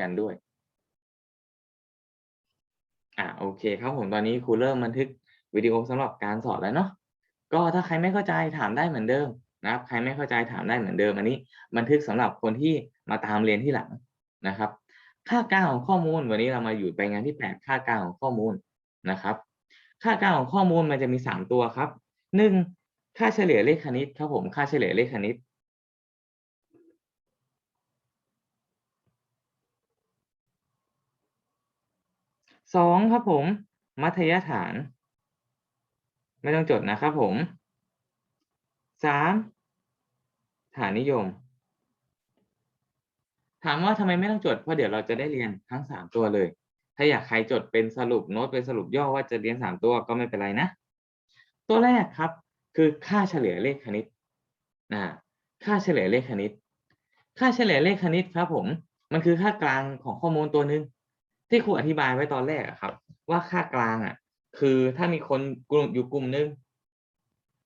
กันด้วย อ่าโอเคครับผมตอนนี้ครูเริ่มบันทึกวิดีโอสำหรับการสอนแล้วเนาะก็ถ้าใครไม่เข้าใจถามได้เหมือนเดิมนะครับใครไม่เข้าใจถามได้เหมือนเดิมอันนี้ บันทึกสำหรับคนที่มาตามเรียนที่หลังนะครับ ค่ากางของข้อมูลวันนี้เรามาอยู่ไปงานที่แปดค่ากางของข้อมูลนะครับ ค่ากางของข้อมูลมันจะมีสามตัวครับหนึ่งค่าเฉลี่ยเลขคณิตครับผมค่าเฉลี่ยเลขคณิต สองครับผม มัธยฐาน ไม่ต้องจดนะครับผมสามฐานนิยม ถามว่าทำไมไม่ต้องจดเพราะเดี๋ยวเราจะได้เรียนทั้งสามตัวเลย ถ้าอยากใครจดเป็นสรุปโน้ตเป็นสรุปย่อว่าจะเรียนสามตัวก็ไม่เป็นไรนะ ตัวแรกครับ คือค่าเฉลี่ยเลขคณิตนะค่าเฉลี่ยเลขคณิต ค่าเฉลี่ยเลขคณิตครับผม มันคือค่ากลางของข้อมูลตัวหนึ่ง ที่ครูอธิบายไว้ตอนแรกอะครับ ว่าค่ากลางอะ คือถ้ามีคนกลุ่มอยู่กลุ่มหนึง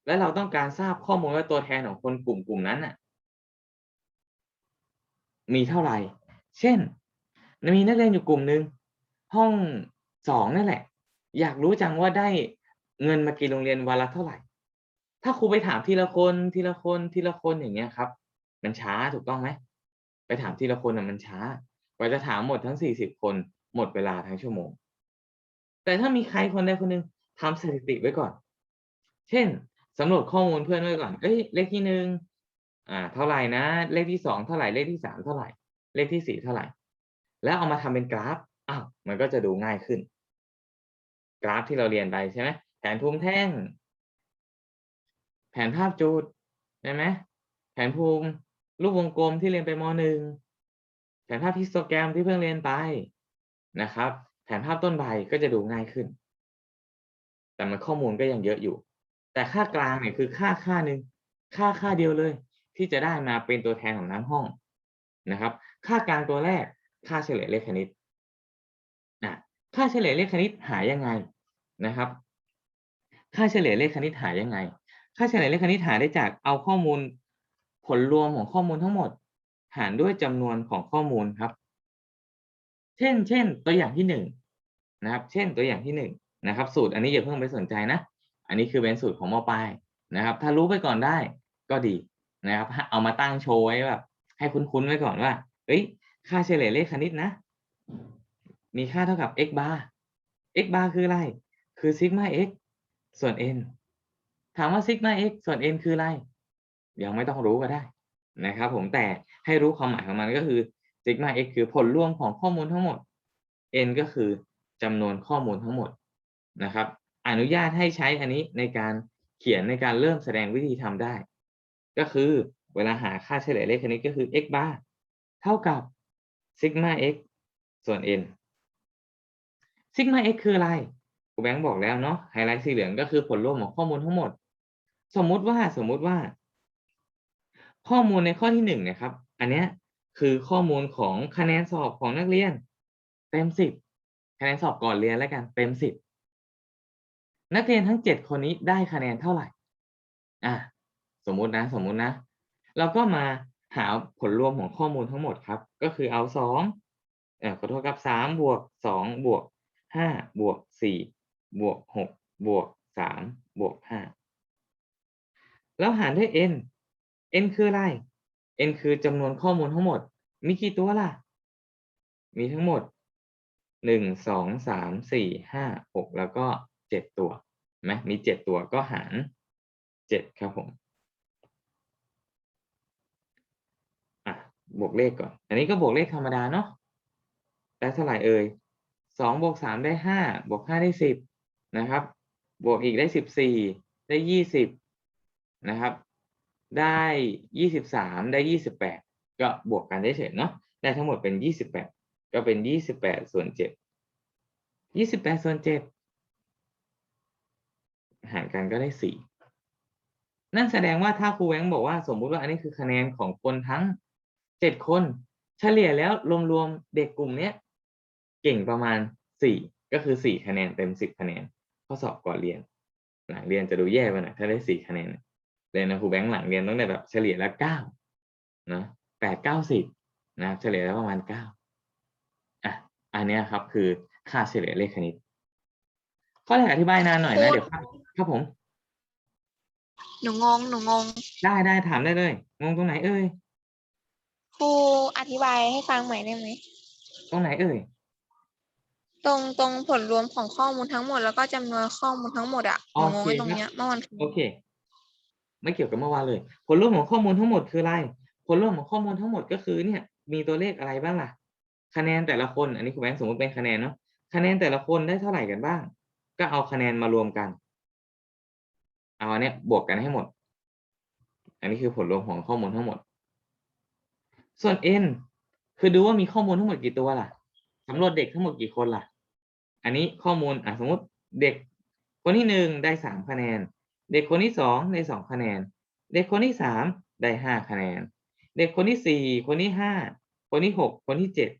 และเราต้องการทราบข้อมูลว่าตัวแทนของคนกลุ่มกลุ่มนั้นน่ะ มีเท่าไหร่ เช่นมีนักเรียนอยู่กลุ่มหนึ่งห้องสองนั่นแหละ อยากรู้จังว่าได้เงินมากินโรงเรียนวันละเท่าไหร่ ถ้าครูไปถามทีละคนทีละคนทีละคนอย่างเงี้ยครับ มันช้าถูกต้องไหมไปถามทีละคนน่ะมันช้ากว่าจะถามหมดทั้งสี่สิบคน หมดเวลาทั้งชั่วโมง แต่ถ้ามีใครคนใดคนหนึ่งทำสถิติไว้ก่อน เช่นสำรวจข้อมูลเพื่อนไว้ก่อน เอ้ย เลขที่หนึ่งอ่า เท่าไหร่นะ เลขที่สองเท่าไหร่ เลขที่สามเท่าไหร่ เลขที่สี่เท่าไหร่ แล้วเอามาทำเป็นกราฟ อ้าว มันก็จะดูง่ายขึ้น กราฟที่เราเรียนไปใช่ไหมแผนภูมิแท่ง แผนภาพจุดใช่ไหมแผนภูมิรูปวงกลมที่เรียนไปมหนึ่งแผนภาพฮิสโตแกรมที่เพิ่งเรียนไป นะครับ แผนภาพต้นใบก็จะดูง่ายขึ้น แต่มันข้อมูลก็ยังเยอะอยู่ แต่ค่ากลางเนี่ยคือค่าค่าหนึ่งค่าค่าเดียวเลย ที่จะได้มาเป็นตัวแทนของทั้งห้องนะครับ ค่ากลางตัวแรกค่าเฉลี่ยเลขคณิตอะค่าเฉลี่ยเลขคณิตหายังไงนะครับ ค่าเฉลี่ยเลขคณิตหายังไง ค่าเฉลี่ยเลขคณิตหาได้จากเอาข้อมูลผลรวมของข้อมูลทั้งหมด หารด้วยจำนวนของข้อมูลครับ เช่น เช่น ตัวอย่างที่หนึ่งนะครับ เช่นตัวอย่างที่หนึ่งนะครับ สูตรอันนี้อย่าเพิ่งไปสนใจนะ อันนี้คือเป็นสูตรของมปลายนะครับ ถ้ารู้ไปก่อนได้ก็ดีนะครับ เอามาตั้งโชว์ไว้แบบ ให้คุ้นๆไว้ก่อนว่าเอ้ย ค่าเฉลี่ยเลขคณิตนะ มีค่าเท่ากับ x bar x bar คืออะไร คือซิกมา x ส่วน n ถามว่าซิกมา x ส่วน n คืออะไร ยังไม่ต้องรู้ก็ได้นะครับ ผมแต่ให้รู้ความหมายของมันก็คือ ซิกมา x คือผลรวมของข้อมูลทั้งหมด n ก็คือจำนวนข้อมูลทั้งหมดนะครับ อนุญาตให้ใช้อันนี้ในการเขียนในการเริ่มแสดงวิธีทำได้ ก็คือเวลาหาค่าเฉลี่ยเลขคณิตก็คือ x bar เท่ากับซิกมา x ส่วน n ซิกมา x คืออะไรครูแบงค์บอกแล้วเนาะไฮไลท์สีเหลืองก็คือผลรวมของข้อมูลทั้งหมด สมมุติว่าสมมุติว่า ข้อมูลในข้อที่หนึ่งนะครับ อันเนี้ย คือข้อมูลของคะแนนสอบของนักเรียน เต็มสิบคะแนนสอบก่อนเรียนแล้วกันเต็มสิบนักเรียนทั้งเจ็ดคนนี้ได้คะแนนเท่าไหร่อะสมมุตินะสมมุตินะ เราก็มาหาผลรวมของข้อมูลทั้งหมดครับ ก็คือเอาสองเอ่อขอโทษครับสามบวกสองบวกห้าบวกสี่บวกหกบวกสามบวกห้าแล้วหารด้วย n n คืออะไร n คือจำนวนข้อมูลทั้งหมด มีกี่ตัวล่ะ มีทั้งหมดหนึ่งสองสามสี่ห้าหกแล้วก็เจ็ดตัวไหมมีเจ็ดตัวก็หารเจ็ดครับผมอะบวกเลขก่อน อันนี้ก็บวกเลขธรรมดาเนาะได้เท่าไหร่เอ่ยสองบวกสามได้ห้าบวกห้าได้สิบนะครับ บวกอีกได้สิบสี่ได้ยี่สิบนะครับ ได้ยี่สิบสามได้ยี่สิบแปดก็บวกกันได้เฉยเนาะได้ทั้งหมดเป็นยี่สิบแปดก็เป็นยี่สิบแปดส่วนเจ็ดยี่สิบแปดส่วนเจ็ดหารกันก็ได้สี่นั่นแสดงว่าถ้าครูแวงบอกว่าสมมุติว่าอันนี้คือคะแนนของคนทั้งเจ็ดคน เฉลี่ยแล้วรวมๆเด็กกลุ่มเนี้ยเก่งประมาณสี่ก็คือสี่คะแนนเต็มสิบคะแนนข้อสอบก่อนเรียนหลังเรียนจะดูแย่ไปหน่อยถ้าได้สี่คะแนน เลยนะครูแบงค์หลังเรียนต้องได้แบบเฉลี่ยแล้วเก้านะแปดเก้าสิบนะเฉลี่ยแล้วประมาณเก้าอันเนี้ยครับคือค่าเฉลี่ยเลขคณิต ข้อแรกอธิบายนานหน่อยนะครูเดี๋ยวครับครับผม หนูงงหนูงง ได้ได้ถามได้เลย งงตรงไหนเอ่ยครูอธิบายให้ฟังใหม่ได้ไหม ตรงไหนเอ่ย ตรงตรงผลรวมของข้อมูลทั้งหมดแล้วก็จำนวนข้อมูลทั้งหมดอะหนูงงไว้ตรงเนี้ยเมื่อวันโอเค ไม่เกี่ยวกับเมื่อวานเลย ผลรวมของข้อมูลทั้งหมดคืออะไร ผลรวมของข้อมูลทั้งหมดก็คือเนี่ยมีตัวเลขอะไรบ้างล่ะ คะแนนแต่ละคน อันนี้คุณแบงค์สมมติเป็นคะแนนเนาะ คะแนนแต่ละคนได้เท่าไหร่กันบ้าง ก็เอาคะแนนมารวมกัน เอาอันเนี้ยบวกกันให้หมด อันนี้คือผลรวมของข้อมูลทั้งหมด ส่วน n คือดูว่ามีข้อมูลทั้งหมดกี่ตัวล่ะสำรวจเด็กทั้งหมดกี่คนล่ะ อันนี้ข้อมูลอะสมมติเด็กคนที่หนึ่งได้สามคะแนน เด็กคนที่สองได้สองคะแนน เด็กคนที่สามได้ห้าคะแนน เด็กคนที่สี่คนที่ห้าคนที่หกคนที่เจ็ด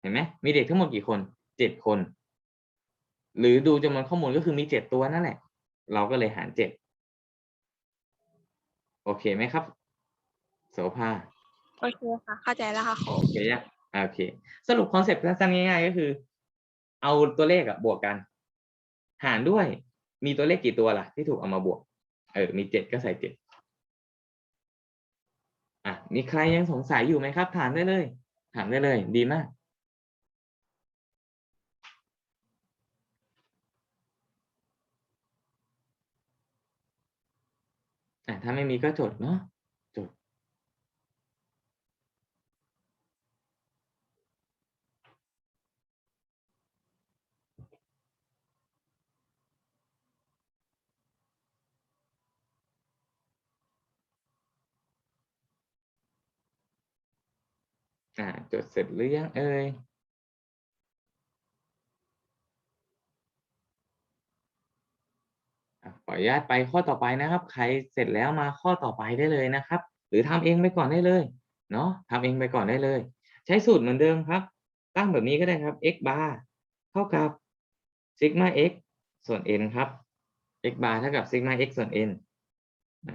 เห็นไหมมีเด็กทั้งหมดกี่คนเจ็ดคน หรือดูจำนวนข้อมูลก็คือมีเจ็ดตัวนั่นแหละ เราก็เลยหารเจ็ดโอเคไหมครับ โสภาโอเคค่ะ เข้าใจแล้วค่ะครูโอเคยังอ่าโอเค สรุปคอนเซ็ปต์สั้นๆง่ายๆก็คือ เอาตัวเลขอะบวกกัน หารด้วย มีตัวเลขกี่ตัวล่ะ ที่ถูกเอามาบวก เออ มีเจ็ดก็ใส่เจ็ดอะ มีใครยังสงสัยอยู่ไหมครับ ถามได้เลย ถามได้เลย ดีมาก อะ ถ้าไม่มีก็จดเนาะ จด อ่าจดเสร็จหรือยังเอ่ยอะขออนุญาตไปข้อต่อไปนะครับ ใครเสร็จแล้วมาข้อต่อไปได้เลยนะครับ หรือทำเองไปก่อนได้เลยเนาะทำเองไปก่อนได้เลย ใช้สูตรเหมือนเดิมครับ ตั้งแบบนี้ก็ได้ครับ x bar เท่ากับ sigma x ส่วน n ครับ x bar เท่ากับ sigma x ส่วน n นะ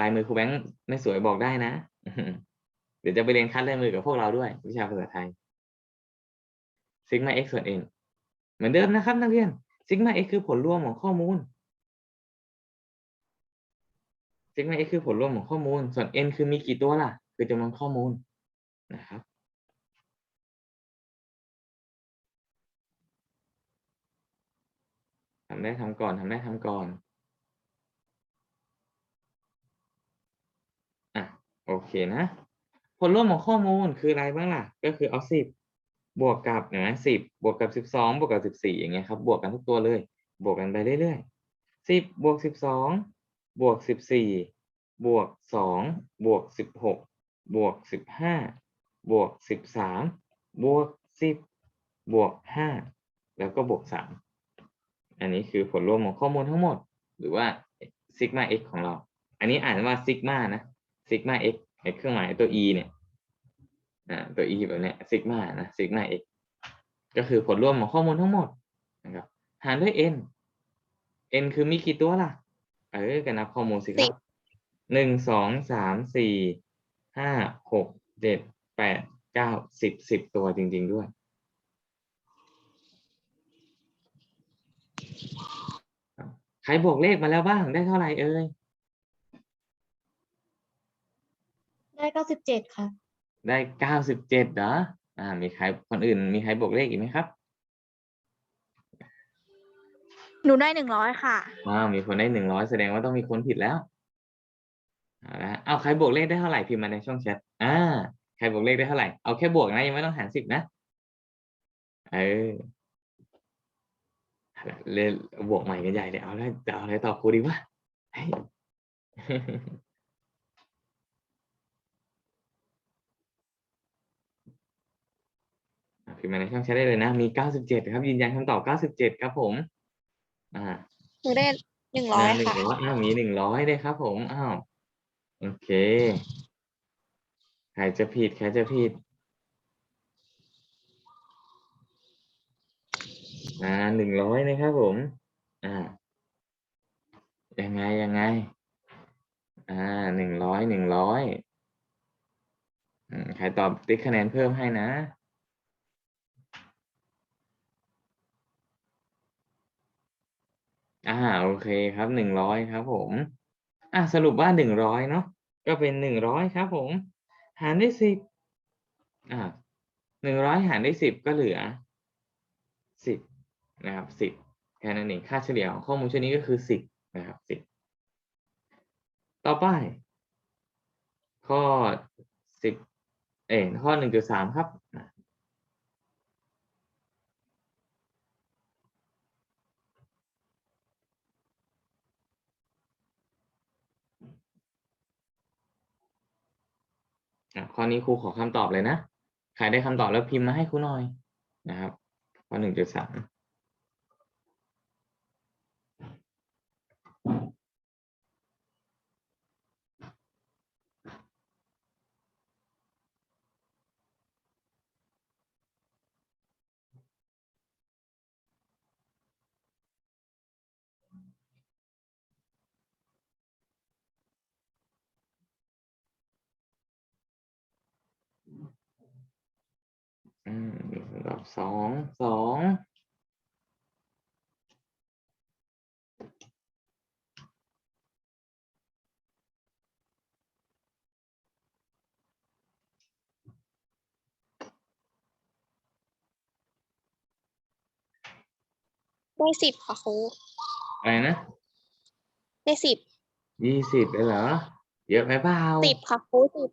ลายมือครูแบงค์ไม่สวยบอกได้นะ เดี๋ยวจะไปเรียนคัดลายมือกับพวกเราด้วย วิชาภาษาไทย sigma x ส่วน n เหมือนเดิมนะครับนักเรียน sigma x คือผลรวมของข้อมูล sigma x คือผลรวมของข้อมูล ส่วน n คือมีกี่ตัวล่ะ คือจำนวนข้อมูลนะครับทำได้ทำก่อนทำได้ทำก่อนอะโอเคนะ ผลร่วมของข้อมูลคืออะไรบ้างล่ะ ก็คือเอาสิบบวกกับเห็นไหมสิบบวกกับสิบสองบวกกับสิบสี่อย่างเงี้ยครับ บวกกันทุกตัวเลย บวกกันไปเรื่อยๆสิบบวกสิบสองบวกสิบสี่บวกสองบวกสิบหกบวกสิบห้าบวกสิบสามบวกสิบบวกห้าแล้วก็บวกสามอันนี้คือผลรวมของข้อมูลทั้งหมด หรือว่าซิกมา x ของเรา อันนี้อ่านว่าซิกมานะซิกมา x ไอ้เครื่องหมายตัว e เนี่ยอ่าตัว e แบบเนี้ยซิกมานะซิกมา x ก็คือผลรวมของข้อมูลทั้งหมดนะครับหารด้วย n n คือมีกี่ตัวล่ะ เออกันนับข้อมูลสิครับหนึ่งสองสามสี่ห้าหกเจ็ดแปดเก้าสิบสิบตัวจริง ๆด้วยใครบวกเลขมาแล้วบ้างได้เท่าไหร่เอ่ย ได้เก้าสิบเจ็ดค่ะ ได้เก้าสิบเจ็ดเหรออ่า มีใครคนอื่น มีใครบวกเลขอีกไหมครับ หนูได้หนึ่งร้อยค่ะ ว้าว มีคนได้หนึ่งร้อยแสดงว่าต้องมีคนผิดแล้วเอาละเอาใครบวกเลขได้เท่าไหร่พิมพ์มาในช่องแชท อ่า ใครบวกเลขได้เท่าไหร่ เอาแค่บวกนะยังไม่ต้องหารสิบนะ เออเอาละเล่นบวกใหม่กันใหญ่เลย เอาแล้วจะเอาอะไรตอบครูดีวะเฮ้ย อะ พิมพ์มาในช่องแชทได้เลยนะ มีเก้าสิบเจ็ดครับยืนยันคำตอบเก้าสิบเจ็ดครับผม อ่าหนูได้หนึ่งร้อยหนึ่งค่ะ ร้อยอ้าวมีหนึ่งร้อยด้วยครับผม อ้าว โอเค ใครจะผิด ใครจะผิด อ่าหนึ่งร้อยนะครับผม อ่า ยังไง ยังไง อ่าหนึ่งร้อยหนึ่งร้อย อืมใครตอบติ๊กคะแนนเพิ่มให้นะ อ่าโอเคครับหนึ่งร้อยครับผม อะสรุปว่าหนึ่งร้อยเนาะก็เป็นหนึ่งร้อยครับผม หารด้วยสิบอ่าหนึ่งร้อยหารด้วยสิบก็เหลือสิบนะครับสิบแค่นั้นเองค่าเฉลี่ยของข้อมูลชุดนี้ก็คือสิบนะครับสิบต่อไป ข้อสิบเอยข้อหนึ่งจุดสามครับ อะข้อนี้ครูขอคำตอบเลยนะ ใครได้คำตอบแล้วพิมพ์มาให้ครูหน่อยนะครับข้อหนึ่งจุดสาม อืมมีคำตอบสองสองได้สิบค่ะครูอะไรนะได้สิบยี่สิบเลยเหรอ เยอะไปเปล่า สิบค่ะครูสิบ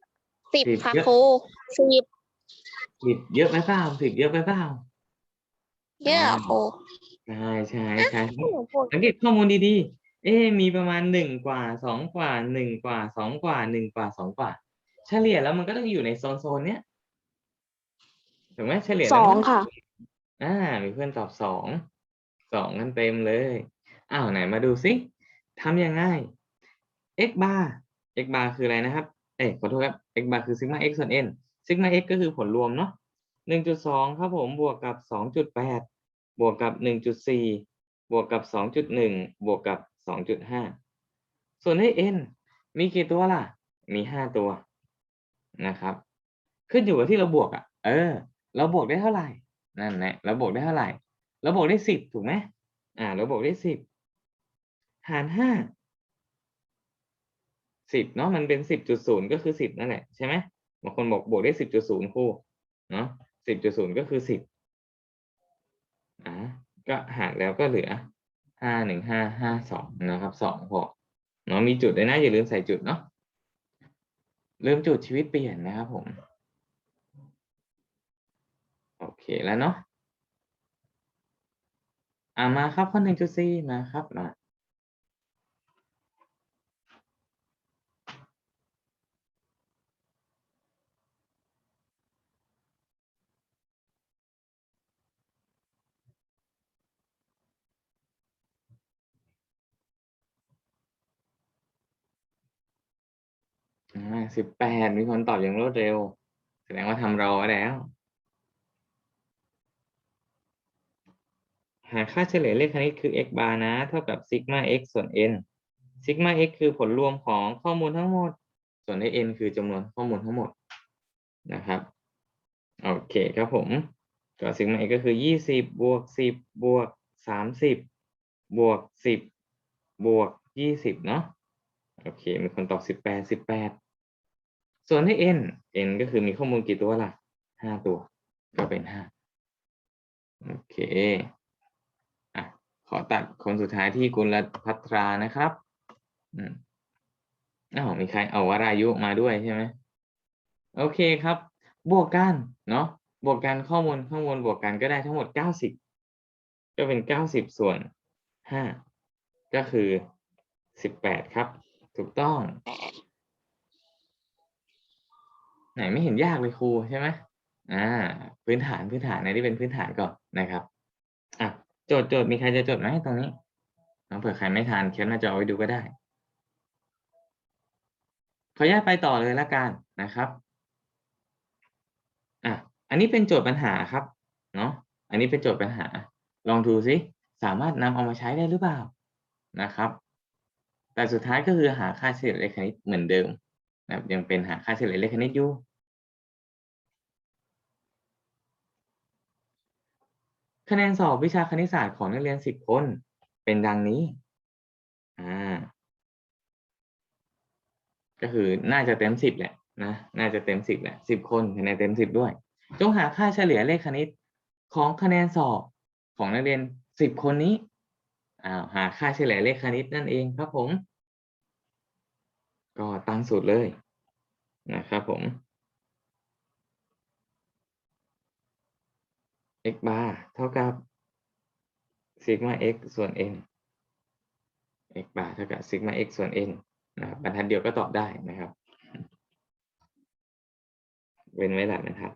สิบสิบค่ะเยอะครูสิบ สิบเยอะไปเปล่าสิบเยอะไปเปล่าเยอะอะครูใช่ใช่ใช่ครับหนูพูดสังเกตข้อมูลดีๆ เอ๊ะมีประมาณหนึ่งกว่าสองกว่าหนึ่งกว่าสองกว่าหนึ่งกว่าสองกว่า เฉลี่ยแล้วมันก็ต้องอยู่ในโซนโซนๆเนี้ยถูกไหมเฉลี่ยสแล้วอมังนต้องค่ะ อ่า มีเพื่อนตอบสองสองกันเต็มเลยอ้าวไหนมาดูซิทำยังไง x bar x bar คืออะไรนะครับ เอ้ยขอโทษครับ x bar คือ sigma x ส่วน n sigma x ก็คือผลรวมเนาะหนึ่งจุดสองครับผมบวกกับสองจุดแปดบวกกับหนึ่งจุดสี่บวกกับสองจุดหนึ่งบวกกับสองจุดห้าส่วนให้ n มีกี่ตัวล่ะ มีห้าตัวนะครับ ขึ้นอยู่กับที่เราบวกอะ เออ เราบวกได้เท่าไหร่ นั่นแหละ เราบวกได้เท่าไหร่ เราบวกได้สิบถูกไหมอ่า เราบวกได้สิบหารห้าสิบเนาะ มันเป็นสิบจุดศูนย์ก็คือสิบนั่นแหละใช่ไหมางคนบอกบวกได้สิบจุดศูนย์ครูเนาะสิบจุดศูนย์ก็คือสิบอ่าก็หารแล้วก็เหลือห้าหนึ่งห้าห้าสองนะครับสองพอเนาะมีจุดด้วยนะอย่าลืมใส่จุดเนาะลืมจุดชีวิตเปลี่ยนนะครับผมโอเคแล้วเนาะอ่ามาครับข้อหนึ่งจุดสี่มาครับมา อ่าสิบแปดมีคนตอบอย่างรวดเร็ว แสดงว่าทำรอไว้แล้ว หาค่าเฉลี่ยเลขคณิตคือ x bar นะ เท่ากับซิกมา x ส่วน n ซิกมา x คือผลรวมของข้อมูลทั้งหมด ส่วนให้ n คือจำนวนข้อมูลทั้งหมดนะครับ โอเคครับผมก็ซิกมา x ก็คือยี่สิบบวกสิบบวกสามสิบบวกสิบบวกยี่สิบเนาะโอเค มีคนตอบสิบแปดสิบแปด ส่วนให้ n n ก็คือมีข้อมูลกี่ตัวล่ะห้าตัว ก็เป็นห้าโอเคอะขอตัดคนสุดท้ายที่กุลพัทรานะครับอืมอ้าวมีใครเอาวรายุมาด้วยใช่ไหมโอเคครับ บวกกันเนาะบวกกันข้อมูลข้างบนบวกกันก็ได้ทั้งหมดเก้าสิบก็เป็นเก้าสิบส่วนห้าก็คือสิบแปดครับ ถูกต้อง ไหนไม่เห็นยากเลยครูใช่ไหมอ่า พื้นฐานพื้นฐานในที่เป็นพื้นฐานก่อนนะครับอะโจทย์โจทย์มีใครจะจดไหมตรงนี้น้องเผื่อใครไม่ทานแคปหน้าจอไว้ดูก็ได้ขออนุญาตไปต่อเลยละกันนะครับอะอันนี้เป็นโจทย์ปัญหาครับเนาะอันนี้เป็นโจทย์ปัญหา ลองดูซิสามารถนำเอามาใช้ได้หรือเปล่านะครับ แต่สุดท้ายก็คือหาค่าเฉลี่ยเลขคณิตเหมือนเดิมนะครับยังเป็นหาค่าเฉลี่ยเลขคณิตอยู่ คะแนนสอบวิชาคณิตศาสตร์ของนักเรียน10คนเป็นดังนี้ อ่า ก็คือน่าจะเต็มสิบแหละนะ น่าจะเต็มสิบแหละสิบคนคะแนนเต็มสิบด้วย จงหาค่าเฉลี่ยเลขคณิตของคะแนนสอบของนักเรียนสิบคนนี้อ้าวหาค่าเฉลี่ยเลขคณิตนั่นเองครับผม ก็ตั้งสูตรเลยนะครับผม x bar เท่ากับ sigma x ส่วน n x bar เท่ากับ sigma x ส่วน n นะครับบรรทัดเดียวก็ตอบได้นะครับ เว้นไว้หลายบรรทัด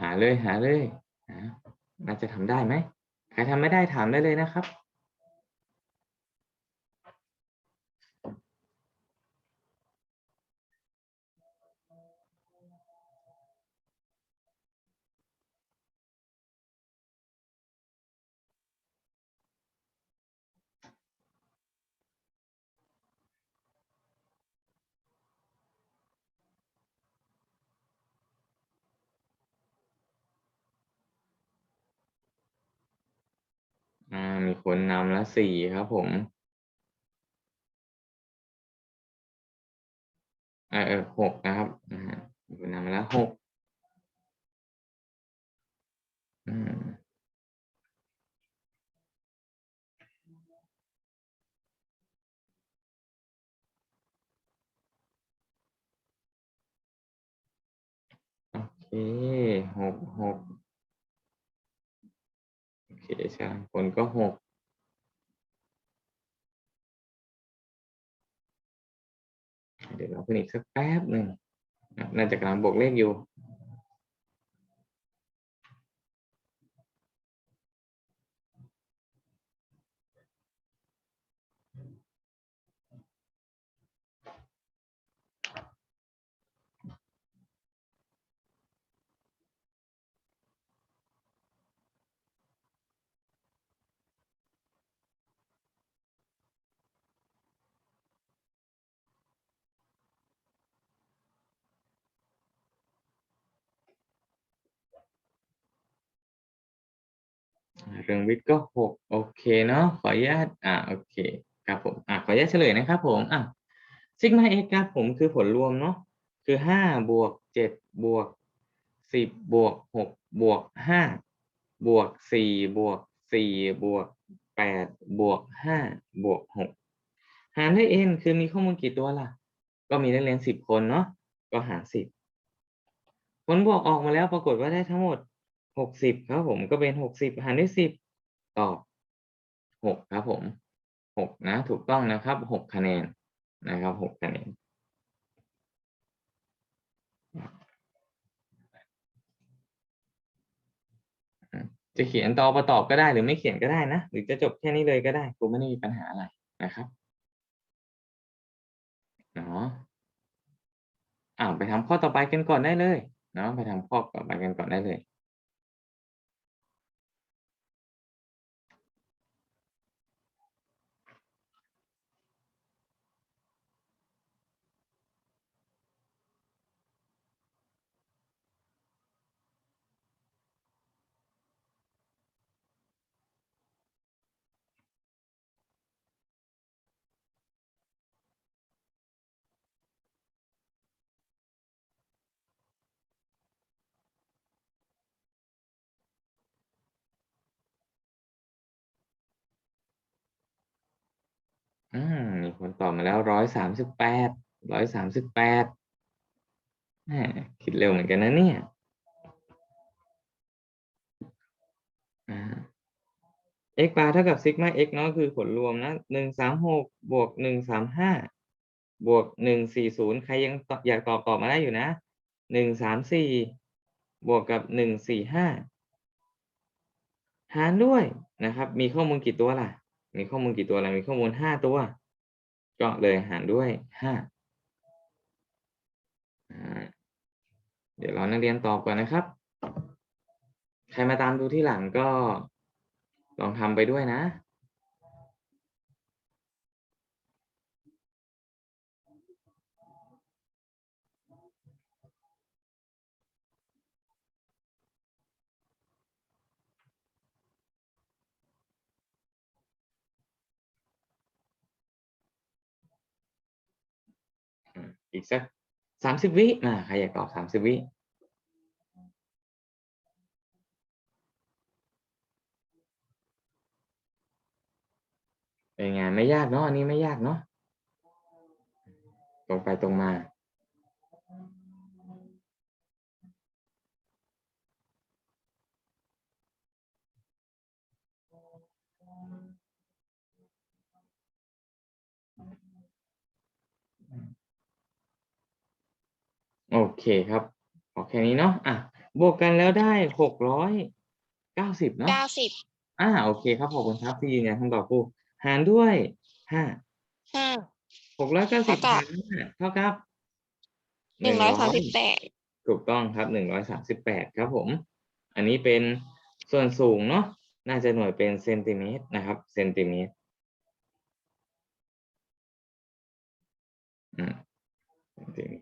หาเลยหาเลยอะน่าจะทำได้ไหมใครทำไม่ได้ถามได้เลยนะครับ มีคนนำละสี่ครับผม เออหกนะครับมีคนนำแล้วหกโอเคหกหก ใช่คนก็หกเดี๋ยวเราเพิ่มอีกสักแป๊บหนึ่งน่าจะกำลังบวกเลขอยู่ เรื่องวิทย์ก็หกโอเคเนาะขออนุญาตอ่าโอเคครับผมอ่าขออนุญาตเฉลยนะครับผมอะซิกมาเอ็กครับผมคือผลรวมเนาะคือห้าบวกเจ็ดบวกสิบบวกหกบวกห้าบวกสี่บวกสี่บวกแปดบวกห้าบวกหกหารด้วย n คือมีข้อมูลกี่ตัวล่ะ ก็มีนักเรียนสิบคนเนาะก็หารสิบผลบวกออกมาแล้วปรากฏว่าได้ทั้งหมด หกสิบครับผมก็เป็นหกสิบหารด้วยสิบตอบหกครับผมหกนะ ถูกต้องนะครับหกคะแนนนะครับหกคะแนนจะเขียนตอบประตอบก็ได้หรือไม่เขียนก็ได้นะ หรือจะจบแค่นี้เลยก็ได้ครูไม่ได้มีปัญหาอะไรนะครับเนาะอ่าไปทำข้อต่อไปกันก่อนได้เลยเนาะไปทำข้อต่อไปกันก่อนได้เลย อืมมีคนตอบมาแล้วร้อยสามสิบแปดร้อยสามสิบแปดคิดเร็วเหมือนกันนะเนี่ยอ่า x บาร์เท่ากับซิกมา x เนาะคือผลรวมนะหนึ่งสามหกบวกหนึ่งสามห้าบวกหนึ่งสี่ศูนย์ใครยังอบอยากตอบตอบมาได้อยู่นะหนึ่งสามสี่บวกกับหนึ่งสี่ห้าหารด้วยนะครับ มีข้อมูลกี่ตัวล่ะ มีข้อมูลกี่ตัวอะไรมีข้อมูลห้าตัว ก็เลยหารด้วยห้าอ่าเดี๋ยวเรานักเรียนตอบก่อนนะครับ ใครมาตามดูที่หลังก็ลองทำไปด้วยนะ อีกสักสามสิบวินะใครอยากตอบสามสิบวิเป็นไงไม่ยากเนาะอันนี้ไม่ยากเนาะตรงไปตรงมา โอเคครับขอแค่นี้เนาะอะบวกกันแล้วได้หกร้อยเก้าสิบเนาะเก้าสิบอ่าโอเคครับขอบคุณครับที่ยืนยันคำตอบครูหารด้วยห้าห้า หกร้อยเก้าสิบเท่ากับหารห้าเท่ากับหนึ่งร้อยสามสิบแปดถูกต้องครับหนึ่งร้อยสามสิบแปดครับผม อันนี้เป็นส่วนสูงเนาะน่าจะหน่วยเป็นเซนติเมตรนะครับเซนติเมตรอืมเซนติเมตร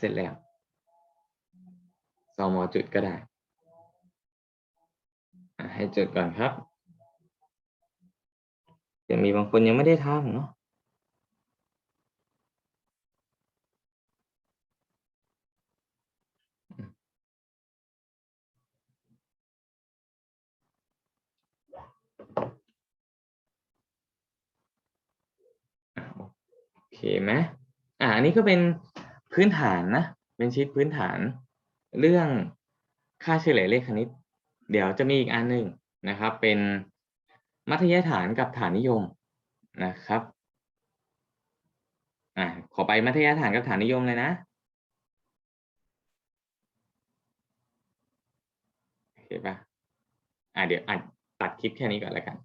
เสร็จแล้วสอมจุดก็ได้ ให้จุดก่อนครับจะมีบางคนยังไม่ได้ทำเนาะอะโอเคไหมอ่าอันนี้ก็เป็น พื้นฐานนะ เป็นชีตพื้นฐาน เรื่องค่าเฉลี่ยเลขคณิต เดี๋ยวจะมีอีกอันหนึ่งนะครับ เป็นมัธยฐานกับฐานนิยมนะครับอ่าขอไปมัธยฐานกับฐานนิยมเลยนะโอเคปะอ่าเดี๋ยวอัดตัดคลิปแค่นี้ก่อนแล้วกัน